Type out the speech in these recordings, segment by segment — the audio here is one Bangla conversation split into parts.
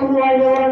রহমতুল্লাহি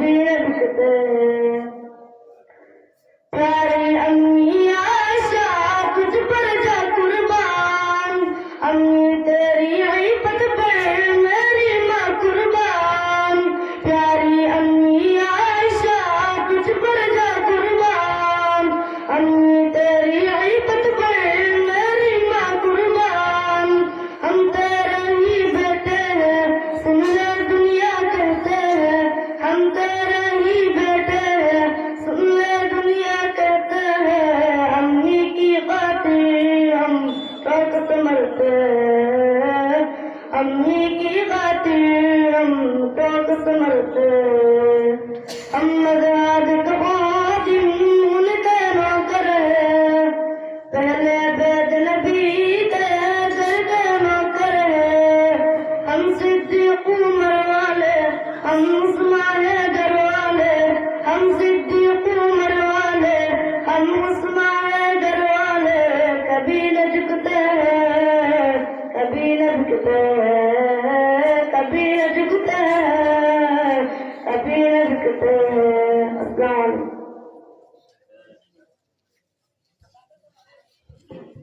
Amen. তোমার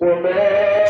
我们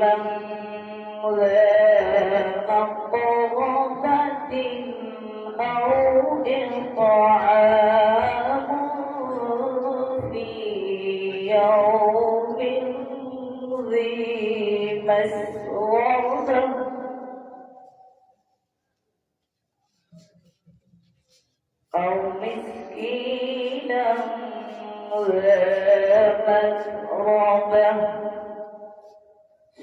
من ذاق غرفة أو إطعام في يوم ذي مسغرة أو مسكينا ذا متربة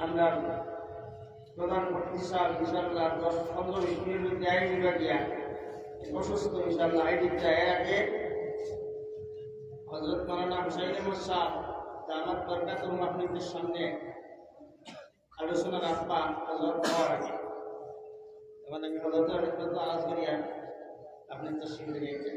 আমরা প্রধান প্রতিষ্ঠান ইনশাল্লাহ দশ পনেরো বিশ মিনিট মধ্যে আইন দিবা গিয়া অসুস্থ ইনশাল্লাহ আই দিকটা এর আগে। হজরত মালানা হুসাইন আহমদ শাহ দামাত বরকাতুল মাহমুদের সামনে আলোচনা রাখবা হজরত হওয়ার আগে এবার আমি হজরতের নিকট আওয়াজ করিয়া আপনি তো শিখে গিয়েছেন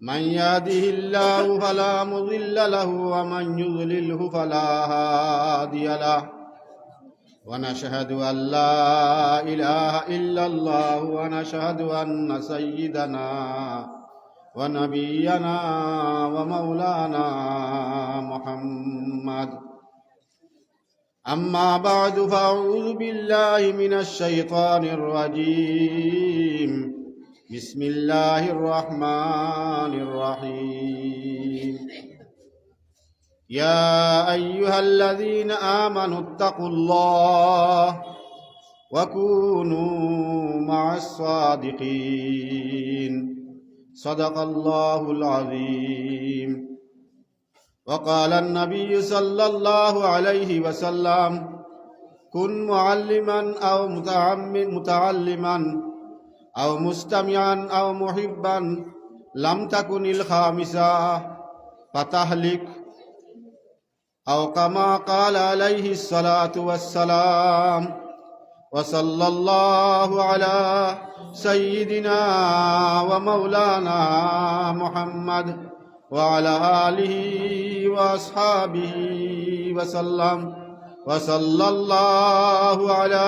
من يهده الله فلا مضل له ومن يضلله فلا هادي له. ونشهد أن لا إله إلا الله ونشهد أن سيدنا ونبينا ومولانا محمد. أما بعد فأعوذ بالله من الشيطان الرجيم. بسم الله الرحمن الرحيم. يا أيها الذين آمنوا اتقوا الله وكونوا مع الصادقين. صدق الله العظيم. وقال النبي صلى الله عليه وسلم كن معلما أو متعلما أو مستمعا أو محبا لم تكن الخامسة فتهلك أو كما قال عليه الصلاة والسلام وصلى الله على سيدنا ومولانا محمد وعلى آله وأصحابه وسلم وصلى الله على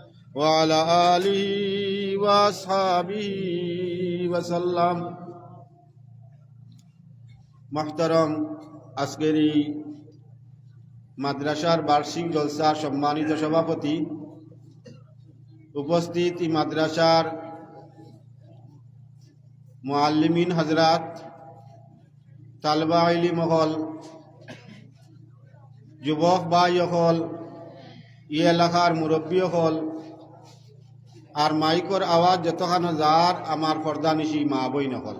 وعلى آله وأصحابه وسلم محترم আজকের এই মাদ্রাসার বার্ষিক জলসার সম্মানিত সভাপতি উপস্থিত এই মাদ্রাসার মুআল্লিমিন হজরাত তালবা আইলি মহল যুবক ভাই হল ই এলাকার মুরব্বী হল আর মাইকর আওয়াজ যতখানো যার আমার পর্দা নিশি মা বই নহল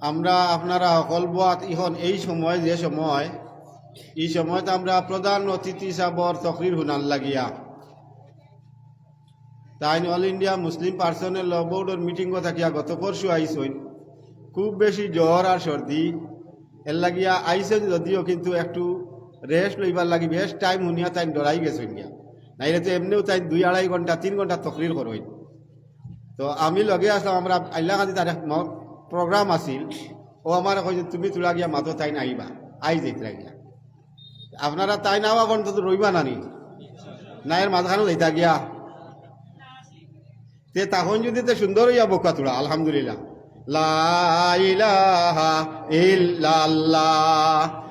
আমরা আপনারা সকল বাত ইহন এই সময়, যে সময়, এই সময়ত আমরা প্রধান অতিথি হিসাবর তকরির হুনান লাগিয়া। তাই all India Muslim personal law বোর্ডের মিটিংও থাকিয়া গত পরশু আইসইন খুব বেশি জ্বর আর সর্দি এর লাগিয়া আইসেন যদিও কিন্তু একটু রেস্ট লইবার লাগি বেশ টাইম শুনিয়া তাই ডরাই গেছেন গিয়া নাইলে তো এমনিও তাই দুই আড়াই ঘণ্টা তিন ঘণ্টা তকরির করইন তো আমি লগে আসলাম আমরা আইলা কান্দি তার প্রোগ্রাম আছিল। ও আমার কইছে তুমি তোলা গিয়া মাতো তাই আইবা আই যাইতরা গিয়া। আপনারা তাই নাওয়া পর্যন্ত রইবা নানি। নাইয়ের মাঝখানে যাইতা গিয়া। তে তখন যদি তে সুন্দর হইয়া বোকা তোলা, আলহামদুলিল্লাহ। লা ইল্লাল্লাহ।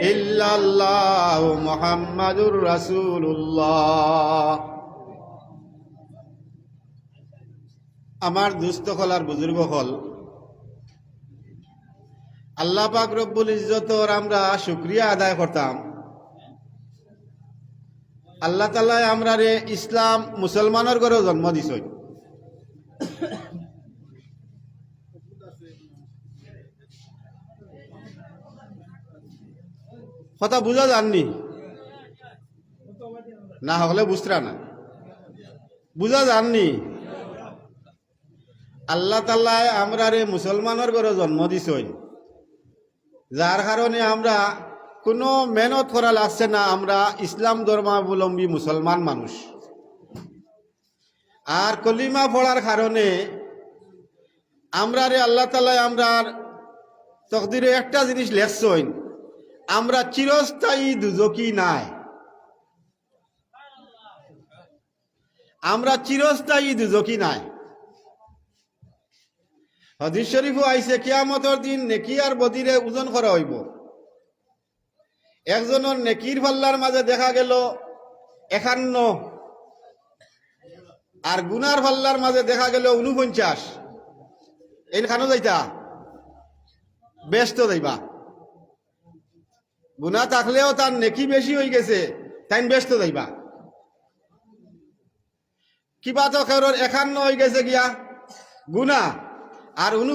ইল্লাল্লাহ মুহাম্মাদুর রাসূলুল্লাহ। আমার দুস্থ হলার বুজুর্গ হল। আল্লাহ পাক রব্বুল ইজ্জতর আমরা শুক্রিয়া আদায় করতাম। আল্লাহ তাল্লাহ আমরা রে ইসলাম মুসলমানের ঘরেও জন্ম দিছ। কথা বুঝা যাননি। না হলে বুঝরা না। বুঝা যাননি। আল্লাহ তাল্লাহ আমরা রে মুসলমানের ঘরে জন্ম দিছই যার কারণে আমরা কোনো মেহনত করা লাগছে না, আমরা ইসলাম ধর্মাবলম্বী মুসলমান মানুষ। আর কলিমা পড়ার কারণে আমরা রে আল্লাহ তাল্লাহ আমরার তকদিরে একটা জিনিস লেখছইন আমরা চিরস্থায়ী দুজকি নাই। আমরা চিরস্থায়ী দুজকি নাই। হদিস শরীফও আইছে, কিয়ামতর দিন নেকি আর বদিরে ওজন করা হইব। একজনের নেকির পাল্লার মাঝে দেখা গেল একান্ন, আর গুনার পাল্লার মাঝে দেখা গেল উনপঞ্চাশ এইখানো যাইতা? ব্যস্ত যাইবা। গুনা থাকলেও তার নেকি বেশি হয়ে গেছে, তাই ব্যস্ত যাইবা। কিবা তো কারোর একান্ন হয়ে গেছে গিয়া। গুনা আর উনু